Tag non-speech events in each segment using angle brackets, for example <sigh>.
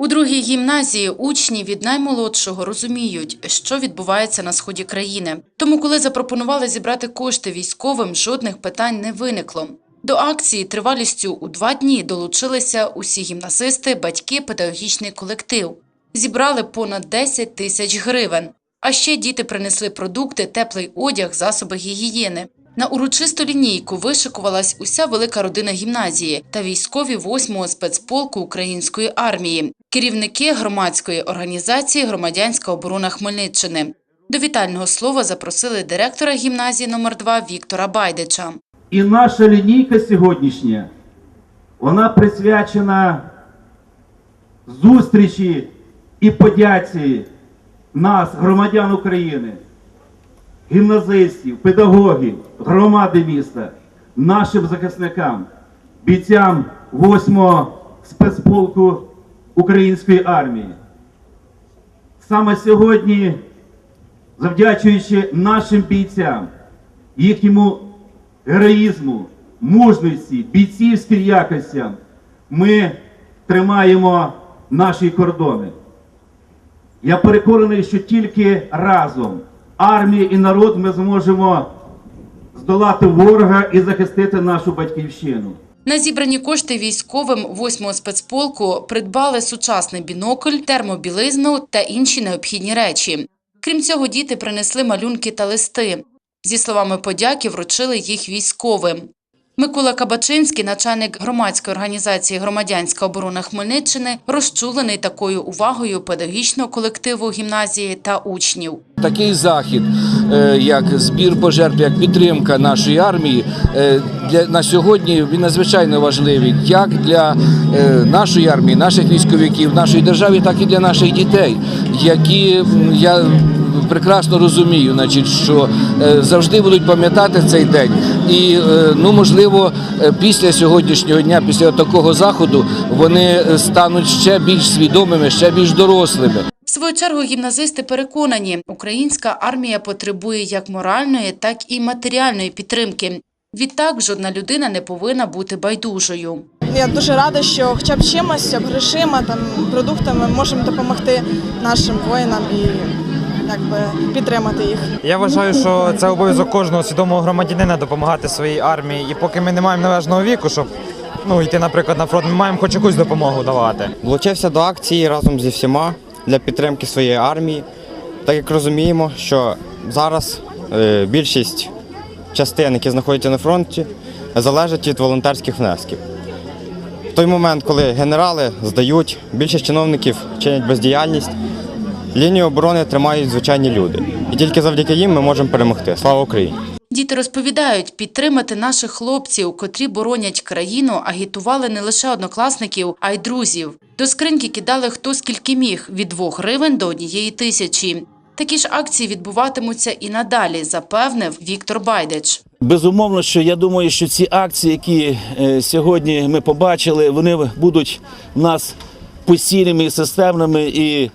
У другій гімназії учні від наймолодшого розуміють, що відбувається на сході країни. Тому, коли запропонували зібрати кошти військовим, жодних питань не виникло. До акції тривалістю у два дні долучилися усі гімназисти, батьки, педагогічний колектив. Зібрали понад 10 тисяч гривень. А ще діти принесли продукти, теплий одяг, засоби гігієни. На урочисту лінійку вишикувалась уся велика родина гімназії та військові 8-го спецполку української армії, керівники громадської організації Громадянська оборона Хмельниччини. До вітального слова запросили директора гімназії номер 2 Віктора Байдича. І наша лінійка сьогоднішня, вона присвячена зустрічі і подяці нас, громадян України, гімназистів, педагогів, громади міста, нашим захисникам, бійцям 8-го спецполку української армії. Саме сьогодні, завдячуючи нашим бійцям, їхньому героїзму, мужності, бійцівським якостям, ми тримаємо наші кордони. Я переконаний, що тільки разом, армія і народ, ми зможемо здолати ворога і захистити нашу батьківщину. На зібрані кошти військовим 8-го спецполку придбали сучасний бінокль, термобілизну та інші необхідні речі. Крім цього, діти принесли малюнки та листи. Зі словами подяки вручили їх військовим. Микола Кабачинський, начальник громадської організації Громадянська оборона Хмельниччини, розчулений такою увагою педагогічного колективу гімназії та учнів. Такий захід, е, як збір пожертв, як підтримка нашої армії, е, для на сьогодні він надзвичайно важливий як для е, нашої армії, наших військовиків, нашої держави, так і для наших дітей, які я прекрасно розумію, значить, що завжди будуть пам'ятати цей день. І е, ну можливо, е, після сьогоднішнього дня, після такого заходу, вони е, стануть ще більш свідомими, ще більш дорослими. В свою чергу гімназисти переконані, українська армія потребує як моральної, так і матеріальної підтримки. Відтак, жодна людина не повинна бути байдужою. Я дуже рада, що хоча б чимось, грошима, там продуктами можемо допомогти нашим воїнам і якби підтримати їх. Я вважаю, що це обов'язок кожного свідомого громадянина допомагати своїй армії. І поки ми не маємо належного віку, щоб ну йти, наприклад, на фронт, ми маємо хоч якусь допомогу давати. Долучився до акції разом зі всіма для підтримки своєї армії. Так як розуміємо, що зараз е, більшість частин, які знаходяться на фронті, залежать від волонтерських внесків. В той момент, коли генерали здають, більшість чиновників чинять бездіяльність, лінію оборони тримають звичайні люди. І тільки завдяки їм ми можемо перемогти. Слава Україні! Діти розповідають, підтримати наших хлопців, котрі боронять країну, агітували не лише однокласників, а й друзів. До скриньки кидали хто скільки міг – від 2 гривень до однієї тисячі. Такі ж акції відбуватимуться і надалі, запевнив Віктор Байдич. Безумовно, що я думаю, що ці акції, які е, сьогодні ми побачили, вони будуть в нас постійними і системними. І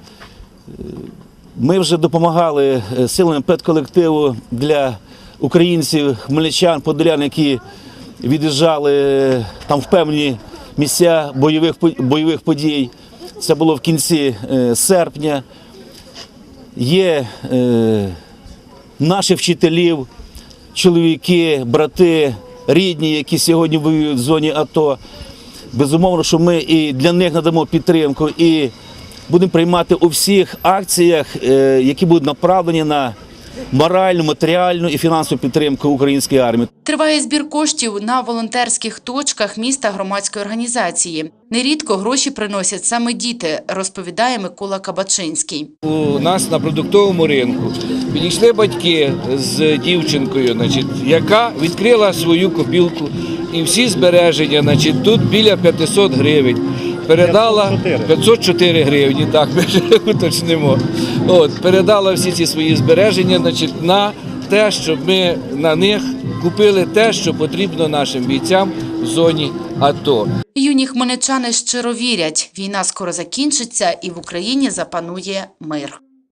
ми вже допомагали е, силами педколективу для українців, хмельничан, подолян, які від'їжджали е, там в певні місця бойових, бойових подій. Це було в кінці е, серпня. Є е, наших вчителів, чоловіки, брати, рідні, які сьогодні воюють в зоні АТО. Безумовно, що ми і для них надамо підтримку, і будемо приймати у всіх акціях, е, які будуть направлені на моральну, матеріальну і фінансову підтримку української армії. Триває збір коштів на волонтерських точках міста громадської організації. Нерідко гроші приносять саме діти, розповідає Микола Кабачинський. У нас на продуктовому ринку підійшли батьки з дівчинкою, значить, яка відкрила свою копілку і всі збереження, значить, тут біля 500 гривень. Передала 504 гривні, так ми ж <laughs> уточнимо. От, передала всі ці свої збереження значить, на те, щоб ми на них купили те, що потрібно нашим бійцям в зоні АТО. Юні хмельничани щиро вірять, війна скоро закінчиться і в Україні запанує мир.